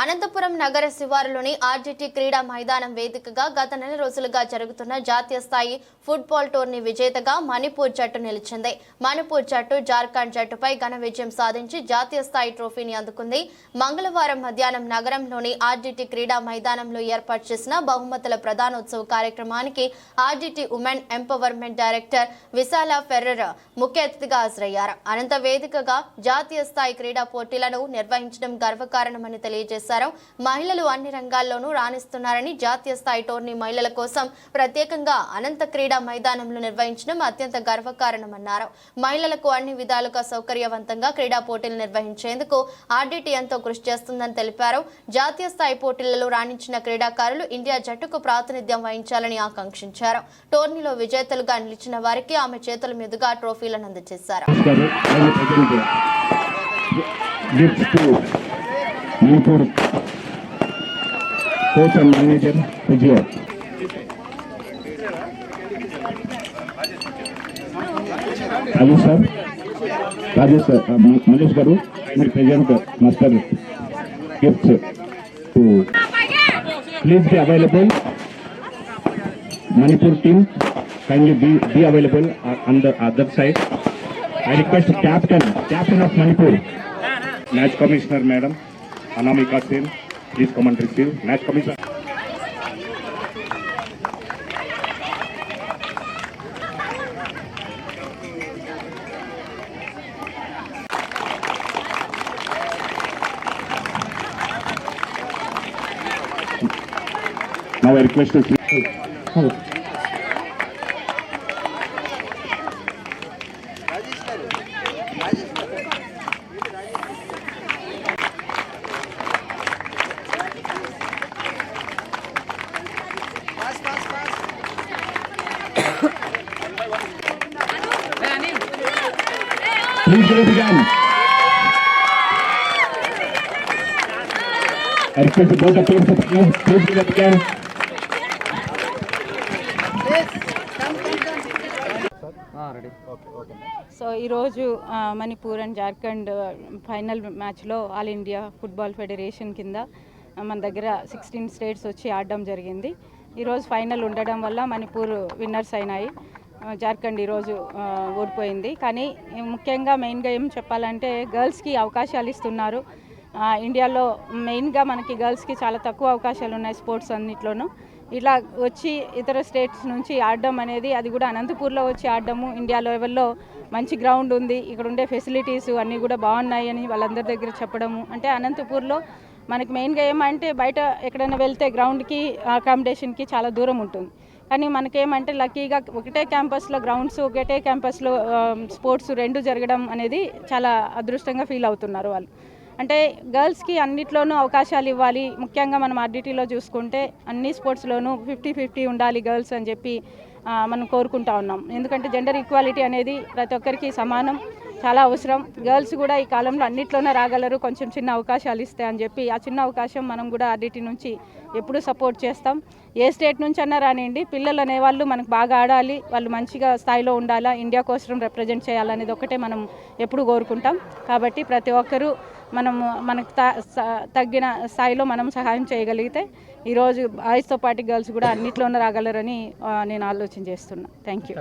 అనంతపురం నగర శివారులోని ఆర్జిటి క్రీడా మైదానం వేదికగా గత నెల రోజులుగా జరుగుతున్న జాతీయ స్థాయి ఫుట్బాల్ టోర్నీ విజేతగా మణిపూర్ జట్టు నిలిచింది. మణిపూర్ జట్టు జార్ఖండ్ జట్టుపై ఘన విజయం సాధించి జాతీయ స్థాయి ట్రోఫీని అందుకుంది. మంగళవారం మధ్యాహ్నం నగరంలోని ఆర్జిటి క్రీడా మైదానంలో ఏర్పాటు చేసిన బహుమతుల ప్రధానోత్సవ కార్యక్రమానికి RDT women empowerment director Vishala Ferrer ముఖ్య అతిథిగా హాజరయ్యారు. అనంత వేదికగా జాతీయ స్థాయి క్రీడా పోటీలను నిర్వహించడం గర్వకారణమని తెలియజేశారు. మహిళలు అన్ని రంగాల్లోనూ రాణిస్తున్నారని జాతీయ స్థాయి టోర్నీ మహిళల కోసం ప్రత్యేకంగా అనంత క్రీడా మైదానంలో నిర్వహించడం అత్యంత గర్వకారణమన్నారు. మహిళలకు అన్ని విధాలుగా సౌకర్యవంతంగా క్రీడా పోటీలు నిర్వహించేందుకు ఆర్డీటీ ఎంతో కృషి చేస్తుందని తెలిపారు. జాతీయ స్థాయి పోటీలలో రాణించిన క్రీడాకారులు ఇండియా జట్టుకు ప్రాతినిధ్యం వహించాలని ఆకాంక్షించారు. టోర్నీలో విజేతలుగా నిలిచిన వారికి ఆమె చేతుల మీదుగా ట్రోఫీలను అందజేశారు. యూపూర్ coach and manager Vijaya Rajesh sir Rajesh sir Manish గారు మీరు present master gifts to please be available Manipur team kindly be, be available on the other side. I request captain, captain of Manipur, match commissioner madam. Anamika Sen, please come and receive. Match commissioner. Now I request to. Oh. So ఈరోజు ఆ, Manipur and Jharkhand final మ్యాచ్లో all India football federation కింద మన దగ్గర sixteen states వచ్చి ఆడడం జరిగింది. ఈరోజు ఫైనల్ ఉండడం వల్ల మణిపూర్ విన్నర్స్ అయినాయి. జార్ఖండ్ ఈరోజు ఓడిపోయింది. కానీ ముఖ్యంగా మెయిన్గా ఏం చెప్పాలంటే గర్ల్స్కి అవకాశాలు ఇస్తున్నారు. ఇండియాలో మెయిన్గా మనకి గర్ల్స్కి చాలా తక్కువ అవకాశాలు ఉన్నాయి స్పోర్ట్స్ అన్నిట్లోనూ. ఇలా వచ్చి ఇతర స్టేట్స్ నుంచి ఆడడం అనేది అది కూడా అనంతపూర్లో వచ్చి ఆడడము ఇండియా లెవెల్లో మంచి గ్రౌండ్ ఉంది. ఇక్కడ ఉండే ఫెసిలిటీస్ అన్నీ కూడా బాగున్నాయి అని వాళ్ళందరి దగ్గర చెప్పడము. అంటే అనంతపూర్లో మనకి మెయిన్గా ఏమంటే బయట ఎక్కడైనా వెళ్తే గ్రౌండ్కి అకామిడేషన్కి చాలా దూరం ఉంటుంది. కానీ మనకేమంటే లక్కీగా ఒకటే క్యాంపస్లో గ్రౌండ్స్ ఒకటే క్యాంపస్లో స్పోర్ట్స్ రెండు జరగడం అనేది చాలా అదృష్టంగా ఫీల్ అవుతున్నారు వాళ్ళు. అంటే గర్ల్స్కి అన్నిట్లోనూ అవకాశాలు ఇవ్వాలి. ముఖ్యంగా మనం ఆర్డిటీలో చూసుకుంటే అన్ని స్పోర్ట్స్లోనూ ఫిఫ్టీ ఫిఫ్టీ ఉండాలి గర్ల్స్ అని చెప్పి మనం కోరుకుంటా ఉన్నాం. ఎందుకంటే జెండర్ ఈక్వాలిటీ అనేది ప్రతి ఒక్కరికి సమానం. చాలా అవసరం. గర్ల్స్ కూడా ఈ కాలంలో అన్నిట్లోనే రాగలరు. కొంచెం చిన్న అవకాశాలు ఇస్తే అని చెప్పి ఆ చిన్న అవకాశం మనం కూడా ఆర్డిటీ నుంచి ఎప్పుడూ సపోర్ట్ చేస్తాం. ఏ స్టేట్ నుంచి అన్నా రానివ్వండి పిల్లలు అనేవాళ్ళు మనకు బాగా ఆడాలి. వాళ్ళు మంచిగా స్థాయిలో ఉండాలా. ఇండియా కోసం రిప్రజెంట్ చేయాలనేది ఒకటే మనం ఎప్పుడు కోరుకుంటాం. కాబట్టి ప్రతి ఒక్కరూ మనము మనకు త- స- తగ్గిన స్థాయిలో మనం సహాయం చేయగలిగితే ఈరోజు బాయ్స్తో పాటు గర్ల్స్ కూడా అన్నిట్లోనే రాగలరని నేను ఆలోచన చేస్తున్నా. Thank you